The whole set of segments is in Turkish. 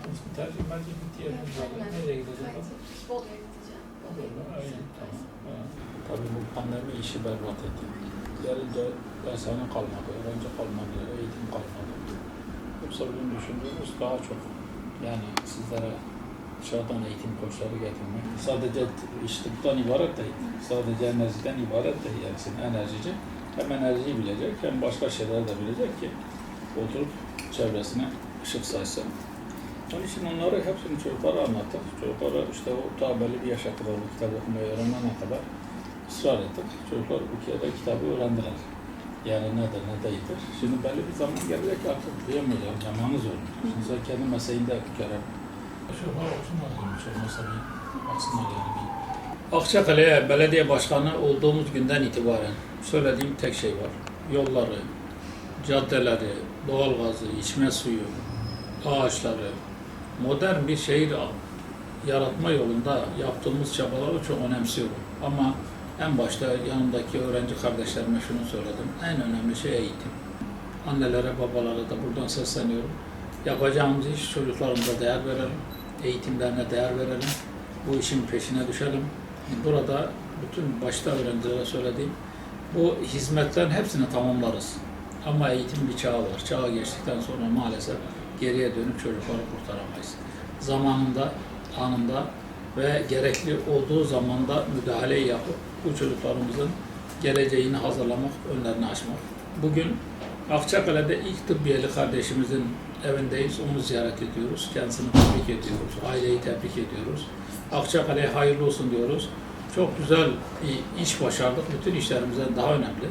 yaptınız mı? Tercih mercih bitti var. Nereye gideceksiniz? Bolu'ya gideceğim. Öyle, tamam. Ha. Tabii bu pandemi işi berbat etti. Gelince dershane kalmadı, öğrenci kalmadı, eğitim kalmadı. Yoksa bugün düşündüğümüz daha çok yani sizlere dışarıdan eğitim koçları getirmek sadece iş tıptan ibaret değil, sadece enerjiden ibaret değil. Yani senin enerjici hem enerjiyi bilecek hem başka şeyleri de bilecek ki oturup çevresine ışık saçsın. Onun için onları hepsini çocuklara anlattık. Çocuklara işte o ta belli bir yaşa kadar bu kitabı okumayı öğrenene kadar ısrar ettik. Çocuklar bu kere kitabı öğrendiler. Yani nedir, ne değildir. Şimdi belli bir zaman gelecek artık diyemeyeceğim, zamanı zor. Şimdi sen kendi mesleğinde bir kere şu var okumadım hiç olmasa bir baksınlar yani bir. Akçakale'ye belediye başkanı olduğumuz günden itibaren söylediğim tek şey var. Yolları, caddeleri, doğalgazı, içme suyu, ağaçları, modern bir şehir yaratma yolunda yaptığımız çabaları çok önemsiyorum. Ama en başta yanımdaki öğrenci kardeşlerime şunu söyledim. En önemli şey eğitim. Annelere, babalara da buradan sesleniyorum. Yapacağımız iş çocuklarımıza değer verelim. Eğitimlerine değer verelim. Bu işin peşine düşelim. Burada bütün başta öğrencilere söylediğim bu hizmetlerin hepsini tamamlarız. Ama eğitim bir çağı var. Çağı geçtikten sonra maalesef geriye dönüp çocukları kurtaramayız. Zamanında, anında ve gerekli olduğu zamanda müdahaleyi yapıp bu çocuklarımızın geleceğini hazırlamak, önlerini açmak. Bugün Akçakale'de ilk tıbbiyeli kardeşimizin evindeyiz. Onu ziyaret ediyoruz. Kendisini tebrik ediyoruz. Aileyi tebrik ediyoruz. Akçakale'ye hayırlı olsun diyoruz. Çok güzel bir iş başardık. Bütün işlerimizden daha önemli.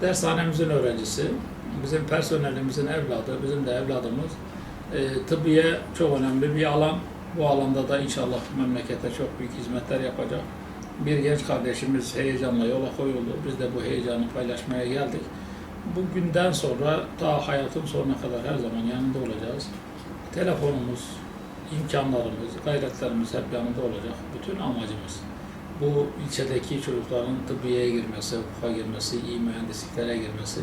Dershanemizin öğrencisi, bizim personelimizin evladı, bizim de evladımız. E, tıbbiye çok önemli bir alan. Bu alanda da inşallah memlekete çok büyük hizmetler yapacak. Bir genç kardeşimiz heyecanla yola koyuldu. Biz de bu heyecanı paylaşmaya geldik. Bugünden sonra ta hayatın sonuna kadar her zaman yanında olacağız. Telefonumuz, imkanlarımız, gayretlerimiz hep yanında olacak. Bütün amacımız bu ilçedeki çocukların tıbbiyeye girmesi, hukuka girmesi, iyi mühendisliklere girmesi.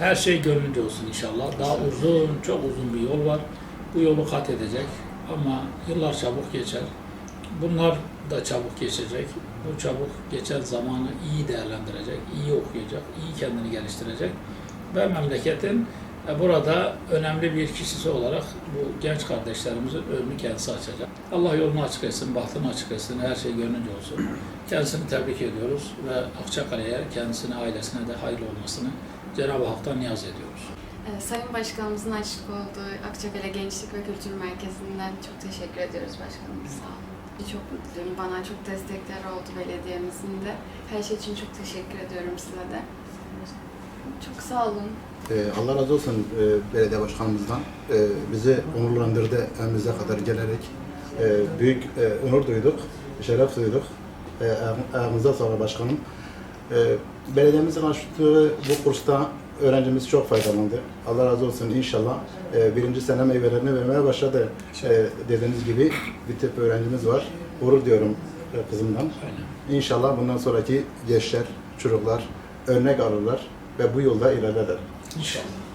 Her şey gönlünce olsun inşallah. Daha uzun, çok uzun bir yol var. Bu yolu kat edecek ama yıllar çabuk geçer. Bunlar da çabuk geçecek. Bu çabuk geçen zamanı iyi değerlendirecek, iyi okuyacak, iyi kendini geliştirecek ve memleketin burada önemli bir kişisi olarak bu genç kardeşlerimizin önünü kendisi açacak. Allah yolunu açık etsin, bahtını açık etsin, her şey gönlünce olsun. Kendisini tebrik ediyoruz ve Akçakale'ye, kendisine, ailesine de hayırlı olmasını Cenab-ı Hak'tan niyaz ediyoruz. Ee, Sayın Başkanımızın açık olduğu Akçakale Gençlik ve Kültür Merkezi'nden çok teşekkür ediyoruz başkanım. Sağ olun. Çok mutluyum. Bana çok destekler oldu belediyemizin de. Her şey için çok teşekkür ediyorum size de. Çok sağ olun. Ee, Allah razı olsun e, belediye başkanımızdan. Ee, bizi onurlandırdı evimize kadar gelerek. Ee, büyük e, onur duyduk, şeref duyduk. Ayak- ayağınıza sağlık başkanım. Ee, belediyemizin açtığı bu kursta öğrencimiz çok faydalandı. Allah razı olsun inşallah. e, birinci sene meyvelerini vermeye başladı. Ee, dediğiniz gibi bir tıp öğrencimiz var. Gurur diyorum e, kızımdan. İnşallah bundan sonraki gençler, çocuklar örnek alırlar ve bu yolda ilerlerler. İnşallah.